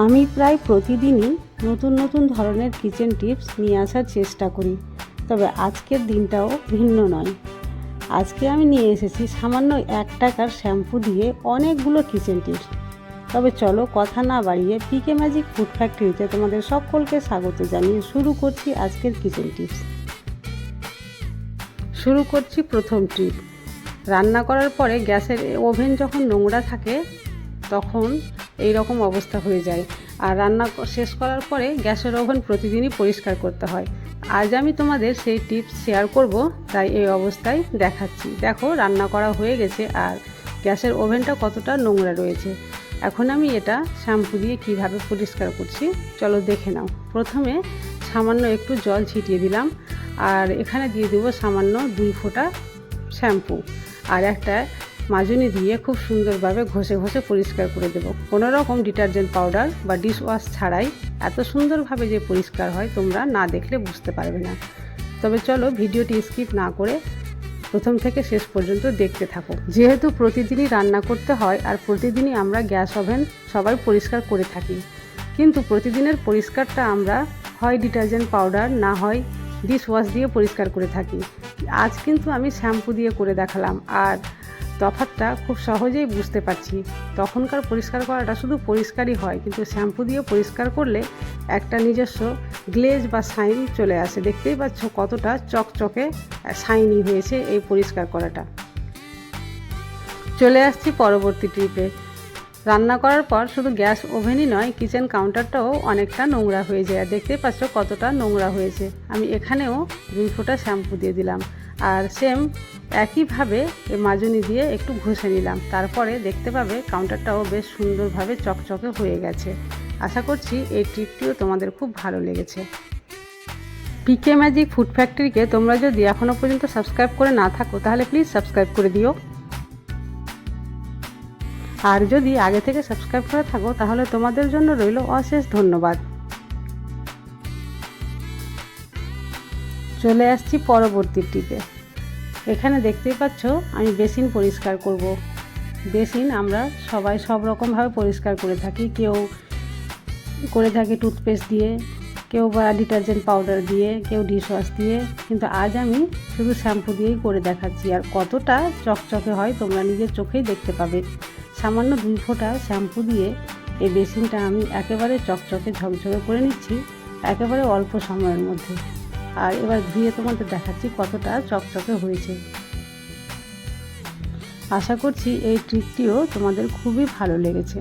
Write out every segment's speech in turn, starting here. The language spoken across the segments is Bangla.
আমি প্রায় প্রতিদিনই নতুন নতুন ধরনের কিচেন টিপস নিয়ে আসার চেষ্টা করি। তবে আজকের দিনটাও ভিন্ন নয়। আজকে আমি নিয়ে এসেছি সামান্য এক টাকার শ্যাম্পু দিয়ে অনেকগুলো কিচেন টিপস তবে চলো কথা না বাড়িয়ে পিকে ম্যাজিক ফুড ফ্যাক্টরিতে তোমাদের সকলকে স্বাগত জানিয়ে শুরু করছি আজকের কিচেন টিপস শুরু করছি প্রথম টিপ রান্না করার পরে গ্যাসের ওভেন যখন নোংরা থাকে, তখন এই রকম অবস্থা হয়ে যায়। আর রান্না শেষ করার পরে গ্যাসের ওভেন প্রতিদিনই পরিষ্কার করতে হয়। আজ আমি তোমাদের সেই টিপস শেয়ার করব, তাই এই অবস্থায় দেখাচ্ছি। দেখো, রান্না করা হয়ে গেছে আর গ্যাসের ওভেনটা কতটা নোংরা রয়েছে। এখন আমি এটা শ্যাম্পু দিয়ে কীভাবে পরিষ্কার করছি, চলো দেখে নাও। প্রথমে সামান্য একটু জল ছিটিয়ে দিলাম আর এখানে দিয়ে দেবো সামান্য দুই ফোঁটা শ্যাম্পু। আর একটা মাজুনি দিয়ে খুব সুন্দরভাবে ঘষে ঘষে পরিষ্কার করে দেবো। কোনো রকম ডিটারজেন্ট পাউডার বা ডিশওয়াশ ছাড়াই এত সুন্দরভাবে যে পরিষ্কার হয় তোমরা না দেখলে বুঝতে পারবে না। তবে চলো ভিডিওটি স্কিপ না করে প্রথম থেকে শেষ পর্যন্ত দেখতে থাকো। যেহেতু প্রতিদিনই রান্না করতে হয় আর প্রতিদিনই আমরা গ্যাস ওভেন সবাই পরিষ্কার করে থাকি, কিন্তু প্রতিদিনের পরিষ্কারটা আমরা হয় ডিটারজেন্ট পাউডার না হয় ডিশ ওয়াশ দিয়ে পরিষ্কার করে থাকি। আজ কিন্তু আমি শ্যাম্পু দিয়ে করে দেখালাম আর তফাৎটা খুব সহজেই বুঝতে পারছি। তখনকার পরিষ্কার করাটা শুধু পরিষ্কারই হয়, কিন্তু শ্যাম্পু দিয়ে পরিষ্কার করলে একটা নিজস্ব গ্লেজ বা শাইন চলে আসে। দেখতেই পাচ্ছ কতটা চকচকে শাইনি হয়েছে এই পরিষ্কার করাটা। চলে আসছি পরবর্তী ট্রিপে। রান্না করার পর শুধু গ্যাস ওভেনই নয়, কিচেন কাউন্টারটাও অনেকটা নোংরা হয়ে যায়। দেখতেই পাচ্ছ কতটা নোংরা হয়েছে। আমি এখানেও দুই ফোঁটা শ্যাম্পু দিয়ে দিলাম। আর সেম একইভাবে এই মাজুনি দিয়ে একটু ঘষে নিলাম। তারপরে দেখতে পাবে কাউন্টারটাও বেশ সুন্দরভাবে চকচকে হয়ে গেছে। আশা করছি এই ট্রিপটিও তোমাদের খুব ভালো লেগেছে। পিকে ম্যাজিক ফুড ফ্যাক্টরিকে তোমরা যদি এখনও পর্যন্ত সাবস্ক্রাইব করে না থাকো, তাহলে প্লিজ সাবস্ক্রাইব করে দিও। আর যদি আগে থেকে সাবস্ক্রাইব করে থাকো, তাহলে তোমাদের জন্য রইল অশেষ ধন্যবাদ। চলে আসছি পরবর্তী টিপে। এখানে দেখতেই পাচ্ছ, আমি বেসিন পরিষ্কার করব। বেসিন আমরা সবাই সব রকমভাবে পরিষ্কার করে থাকি। কেউ করে থাকে টুথপেস্ট দিয়ে, কেউ বা ডিটারজেন্ট পাউডার দিয়ে, কেউ ডিশওয়াশ দিয়ে। কিন্তু আজ আমি শুধু শ্যাম্পু দিয়েই করে দেখাচ্ছি। আর কতটা চকচকে হয় তোমরা নিজের চোখেই দেখতে পাবে। সামান্য দুই ফোঁটা শ্যাম্পু দিয়ে এই বেসিনটা আমি একেবারে চকচকে ঝকঝকে করে নিচ্ছি, একেবারে অল্প সময়ের মধ্যে। আর এবার ধুয়ে তোমাদের দেখাচ্ছি কতটা চকচকে হয়েছে। আশা করছি এই ট্রিকটিও তোমাদের খুবই ভালো লেগেছে।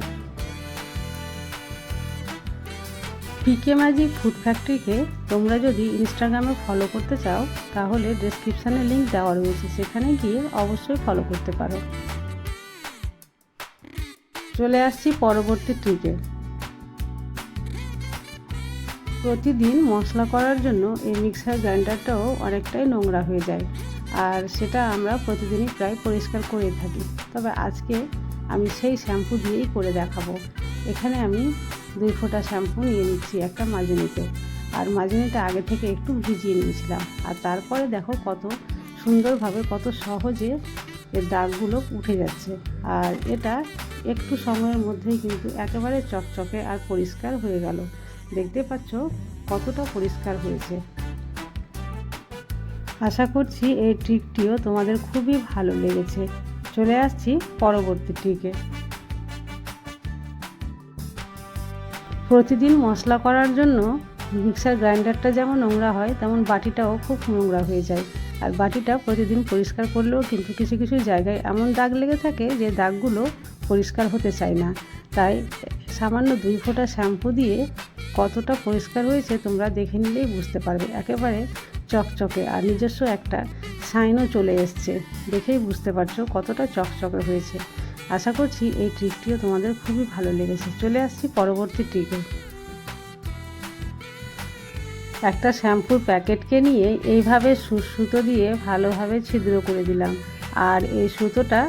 পিকে ম্যাজিক ফুড ফ্যাক্টরিকে তোমরা যদি ইনস্টাগ্রামে ফলো করতে চাও, তাহলে ডেসক্রিপশানে লিংক দেওয়া রয়েছে। সেখানে গিয়ে অবশ্যই ফলো করতে পারো। চলে আসছি পরবর্তী ট্রিপে প্রতিদিন মশলা করার জন্য এই মিক্সার গ্রাইন্ডারটাও অনেকটাই নোংরা হয়ে যায়। আর সেটা আমরা প্রতিদিনই প্রায় পরিষ্কার করে থাকি। তবে আজকে আমি সেই শ্যাম্পু দিয়েই করে দেখাবো। এখানে আমি দুই ফোঁটা শ্যাম্পু নিয়ে নিচ্ছি একটা মাজুনিতে। আর মাজুনিটা আগে থেকে একটু ভিজিয়ে নিয়েছিলাম। আর তারপরে দেখো কত সুন্দরভাবে, কত সহজে এর দাগগুলো উঠে যাচ্ছে। আর এটা একটু সময়ের মধ্যেই কিন্তু একেবারে চকচকে আর পরিষ্কার হয়ে গেল। দেখতে পাচ্ছ কতটা পরিষ্কার হয়েছে। আশা করছি এই ট্রিকটিও তোমাদের খুবই ভালো লেগেছে। চলে আসছি পরবর্তী ট্রিকে। প্রতিদিন মশলা করার জন্য মিক্সার গ্রাইন্ডারটা যেমন নোংরা হয়, তেমন বাটিটাও খুব নোংরা হয়ে যায়। আর বাটিটা প্রতিদিন পরিষ্কার করলেও কিন্তু কিছু কিছু জায়গায় এমন দাগ লেগে থাকে যে দাগগুলো পরিষ্কার হতে চায় না। তাই সামান্য দুই ফোঁটা শ্যাম্পু দিয়ে কতটা পরিষ্কার হয়েছে তোমরা দেখে নিলেই বুঝতে পারবে। একেবারে চকচকে আর নিজস্ব একটা সাইনও চলে এসছে। দেখেই বুঝতে পারছ কতটা চকচকে হয়েছে। আশা করছি এই ট্রিকটিও তোমাদের খুবই ভালো লেগেছে। চলে আসছি পরবর্তী ট্রিকে। একটা শ্যাম্পুর প্যাকেটকে নিয়ে এইভাবে সুতো দিয়ে ভালোভাবে ছিদ্র করে দিলাম। আর এই সুতোটা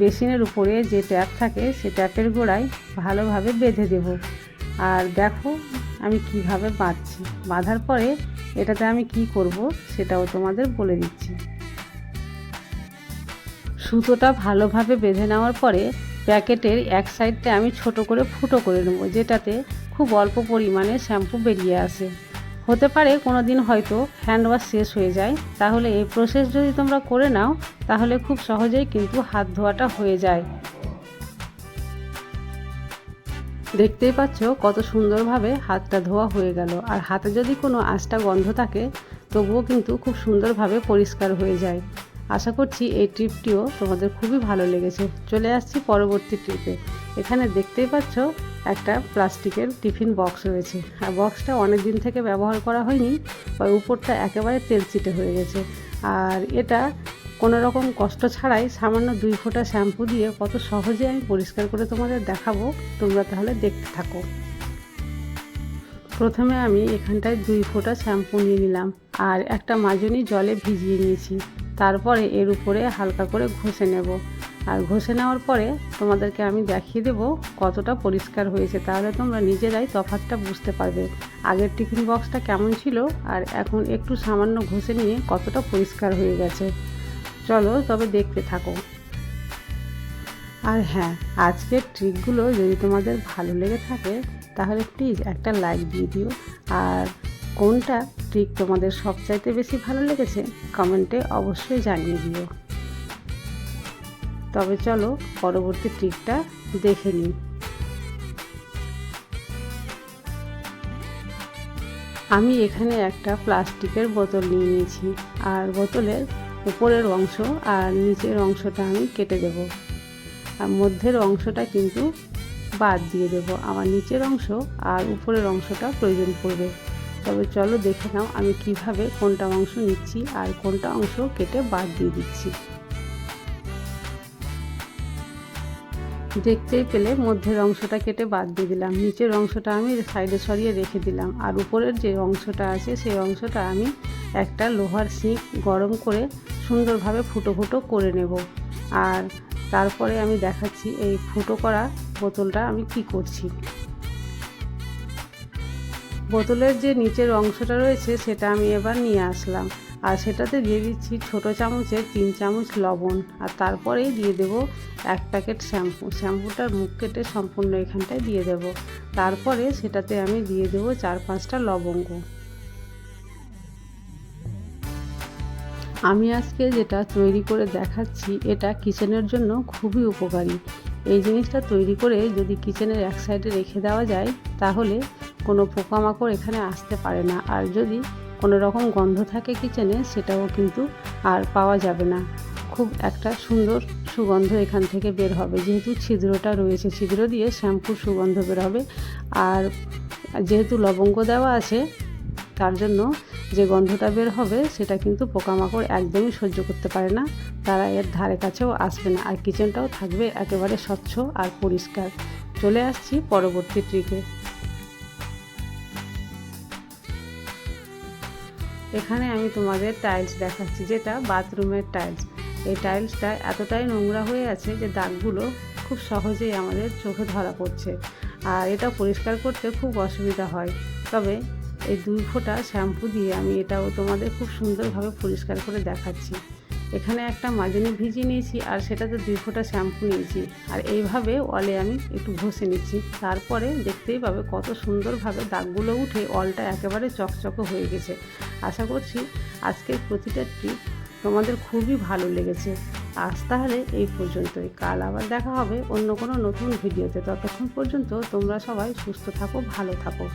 বেসিনের উপরে যে ট্যাপ থাকে, সে ট্যাপের গোড়ায় ভালোভাবে বেঁধে দেব। আর দেখো আমি কীভাবে বাঁধছি। বাঁধার পরে এটাতে আমি কি করব সেটাও তোমাদের বলে দিচ্ছি। সুতোটা ভালোভাবে বেঁধে নেওয়ার পরে প্যাকেটের এক সাইডটা আমি ছোট করে ফুটো করে নেব, যেটাতে খুব অল্প পরিমাণে শ্যাম্পু বেরিয়ে আসে। হতে পারে কোনো দিন হয়তো হ্যান্ড ওয়াশ শেষ হয়ে যায়। তাহলে এই প্রসেস যদি তোমরা করে নাও, তাহলে খুব সহজেই কিন্তু হাত ধোয়াটা হয়ে যায়। দেখতেই পাচ্ছ কত সুন্দরভাবে হাতটা ধোয়া হয়ে গেল। আর হাতে যদি কোনো আঁচটা গন্ধ থাকে, তবুও কিন্তু খুব সুন্দরভাবে পরিষ্কার হয়ে যায়। আশা করছি এই ট্রিপটিও তোমাদের খুবই ভালো লেগেছে। চলে আসছি পরবর্তী ট্রিপে। এখানে দেখতেই পাচ্ছ একটা প্লাস্টিকের টিফিন বক্স রয়েছে। আর বক্সটা অনেক দিন থেকে ব্যবহার করা হয়নি, বা উপরটা একেবারে তেলচিটে হয়ে গেছে। আর এটা কোনো রকম কষ্ট ছাড়াই সামান্য দুই ফোঁটা শ্যাম্পু দিয়ে কত সহজে আমি পরিষ্কার করে তোমাদের দেখাবো। তোমরা তাহলে দেখতে থাকো। প্রথমে আমি এখানটায় দুই ফোঁটা শ্যাম্পু নিয়ে নিলাম আর একটা মাজনি জলে ভিজিয়ে নিয়েছি। তারপরে এর উপরে হালকা করে ঘষে নেব। আর ঘষে নেওয়ার পরে তোমাদেরকে আমি দেখিয়ে দেবো কতটা পরিষ্কার হয়েছে। তাহলে তোমরা নিজেরাই তফাতটা বুঝতে পারবে। আগের টিফিন বক্সটা কেমন ছিল আর এখন একটু সামান্য ঘষে নিয়ে কতটা পরিষ্কার হয়ে গেছে। চলো তবে দেখতে থাকো। আর হ্যাঁ আজকের ট্রিকগুলো যদি তোমাদের ভালো লেগে থাকে, তাহলে প্লিজ একটা লাইক দিয়ে দিও। আর কোনটা ট্রিক তোমাদের সবচাইতে বেশি ভালো লেগেছে কমেন্টে অবশ্যই জানিয়ে দিও। তবে চলো পরবর্তী ট্রিকটা দেখে নিই। আমি এখানে একটা প্লাস্টিকের বোতল নিয়ে নিয়েছি, আর বোতলের উপরের অংশ আর নিচের অংশটা আমি কেটে দেব। আর মধ্যের অংশটা কিন্তু বাদ দিয়ে দেব। আমার নিচের অংশ আর উপরের অংশটা প্রয়োজন পড়বে। তবে চলো দেখে নাও আমি কীভাবে কোনটা অংশ নিচ্ছি আর কোনটা অংশ কেটে বাদ দিয়ে দিচ্ছি। দেখতেই পেলে মধ্যের অংশটা কেটে বাদ দিয়ে দিলাম। নিচের অংশটা আমি সাইডে সরিয়ে রেখে দিলাম। আর উপরের যে অংশটা আছে, সেই অংশটা আমি একটা লোহার সিঁক গরম করে সুন্দরভাবে ফুটো ফুটো করে নেব। আর তারপরে আমি দেখাচ্ছি এই ফুটো করা বোতলটা আমি কি করছি। বোতলের যে নিচের অংশটা রয়েছে, সেটা আমি এবার নিয়ে আসলাম। আর সেটাতে দিয়ে দিচ্ছি ছোট চামচের তিন চামচ লবণ। আর তারপরেই দিয়ে দেব এক প্যাকেট শ্যাম্পু। শ্যাম্পুটার মুখ কেটে সম্পূর্ণ এখানটায় দিয়ে দেব। তারপরে সেটাতে আমি দিয়ে দেব চার পাঁচটা লবঙ্গ। আমি আজকে যেটা তৈরি করে দেখাচ্ছি, এটা কিচেনের জন্য খুবই উপকারী। এই জিনিসটা তৈরি করে যদি কিচেনের এক সাইডে রেখে দেওয়া যায়, তাহলে কোনো পোকামাকড় এখানে আসতে পারে না। আর যদি কোনো রকম গন্ধ থাকে কিচেনে সেটাও কিন্তু আর পাওয়া যাবে না। খুব একটা সুন্দর সুগন্ধ এখান থেকে বের হবে। যেহেতু ছিদ্রটা রয়েছে, ছিদ্র দিয়ে শ্যাম্পুর সুগন্ধ বের হবে। আর যেহেতু লবঙ্গ দেওয়া আছে, তার জন্য যে গন্ধটা বের হবে, সেটা কিন্তু পোকামাকড় একদমই সহ্য করতে পারে না। তারা এর ধারে কাছেও আসবে না। আর কিচেনটাও থাকবে একেবারে স্বচ্ছ আর পরিষ্কার। চলে আসছি পরবর্তী ট্রিকে এখানে আমি তোমাদের টাইলস দেখাচ্ছি, যেটা বাথরুমের টাইলস এই টাইলসটা এতটাই নোংরা হয়ে আছে যে দাগগুলো খুব সহজেই আমাদের চোখে ধরা পড়ছে। আর এটা পরিষ্কার করতে খুব অসুবিধা হয়। তবে এই দুই ফোঁটা শ্যাম্পু দিয়ে আমি এটাও তোমাদের খুব সুন্দরভাবে পরিষ্কার করে দেখাচ্ছি। এখানে একটা মাজনি ভিজিয়ে নিয়েছি আর সেটাতে দুই ফোঁটা শ্যাম্পু নিয়েছি। আর এইভাবে অলে আমি একটু ঘষে নিচ্ছি। তারপরে দেখতেই পাবে কত সুন্দরভাবে দাগগুলো উঠে অলটা একেবারে চকচকে হয়ে গেছে। আশা করছি আজকের প্রতিটা ট্রিপ তোমাদের খুবই ভালো লেগেছে। আজ তাহলে এই পর্যন্তই। কাল আবার দেখা হবে অন্য কোনো নতুন ভিডিওতে। ততক্ষণ পর্যন্ত তোমরা সবাই সুস্থ থাকো, ভালো থাকো।